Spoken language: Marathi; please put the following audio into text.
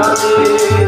रखी